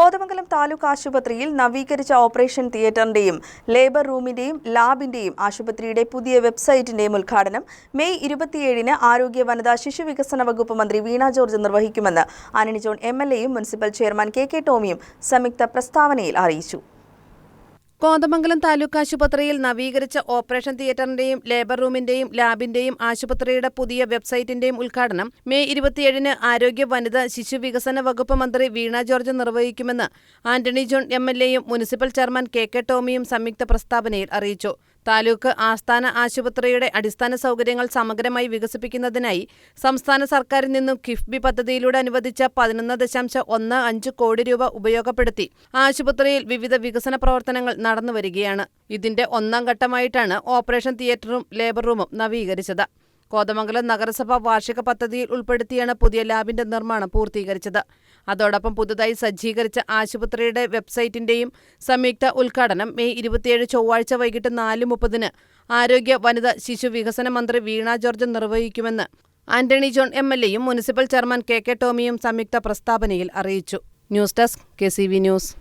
കോതമംഗലം താലൂക്ക് ആശുപത്രിയിൽ നവീകരിച്ച operation തിയേറ്ററിന്റെയും labour റൂമിന്റെയും ലാബിന്റെയും ആശുപത്രിയുടെ പുതിയ വെബ്സൈറ്റിന്റെയും ഉദ്ഘാടനം മെയ് ഇരുപത്തിയേഴിന് ആരോഗ്യ വനിതാ ശിശു വികസന വകുപ്പ് മന്ത്രി വീണ ജോർജ് നിർവഹിക്കുമെന്ന് ആന്റണി ജോൺ എം എൽ എയും മുനിസിപ്പൽ ചെയർമാൻ കെ കെ ടോമിയും സംയുക്ത പ്രസ്താവനയിൽ അറിയിച്ചു കോതമംഗലം താലൂക്ക് ആശുപത്രിയിൽ നവീകരിച്ച ഓപ്പറേഷൻ തിയേറ്ററിന്റെയും ലേബർ റൂമിന്റെയും ലാബിന്റെയും ആശുപത്രിയുടെ പുതിയ വെബ്സൈറ്റിന്റെയും ഉദ്ഘാടനം മെയ് ഇരുപത്തിയേഴിന് ആരോഗ്യ വനിത ശിശു വികസന വകുപ്പ് മന്ത്രി വീണ ജോർജ് നിർവഹിക്കുമെന്ന് ആന്റണി ജോൺ എം എൽ എയും മുനിസിപ്പൽ ചെയർമാൻ കെ കെ ടോമിയും സംയുക്ത പ്രസ്താവനയിൽ അറിയിച്ചു താലൂക്ക് ആസ്ഥാന ആശുപത്രിയുടെ അടിസ്ഥാന സൗകര്യങ്ങൾ സമഗ്രമായി വികസിപ്പിക്കുന്നതിനായി സംസ്ഥാന സർക്കാരിൽ നിന്നും കിഫ്ബി പദ്ധതിയിലൂടെ അനുവദിച്ച പതിനൊന്ന് ദശാംശം ഒന്ന് അഞ്ച് കോടി രൂപ ഉപയോഗപ്പെടുത്തി ആശുപത്രിയിൽ വിവിധ വികസന പ്രവർത്തനങ്ങൾ നടന്നുവരികയാണ് ഇതിന്റെ ഒന്നാം ഘട്ടമായിട്ടാണ് ഓപ്പറേഷൻ തിയേറ്ററും ലേബർ റൂമും നവീകരിച്ചത്. കോതമംഗലം നഗരസഭ വാർഷിക പദ്ധതിയിൽ ഉൾപ്പെടുത്തിയാണ് പുതിയ ലാബിന്റെ നിർമ്മാണം പൂർത്തീകരിച്ചത്. അതോടൊപ്പം പുതുതായി സജ്ജീകരിച്ച ആശുപത്രിയുടെ വെബ്സൈറ്റിന്റെയും സംയുക്ത ഉദ്ഘാടനം മെയ് ഇരുപത്തിയേഴ് ചൊവ്വാഴ്ച വൈകിട്ട് നാല് മുപ്പതിന് ആരോഗ്യ വനിത ശിശു വികസന മന്ത്രി വീണ ജോർജ് നിർവഹിക്കുമെന്ന് ആന്റണി ജോൺ എം എൽ എയും മുനിസിപ്പൽ ചെയർമാൻ കെ കെ ടോമിയും സംയുക്ത പ്രസ്താവനയിൽ അറിയിച്ചു. News desk K C V news.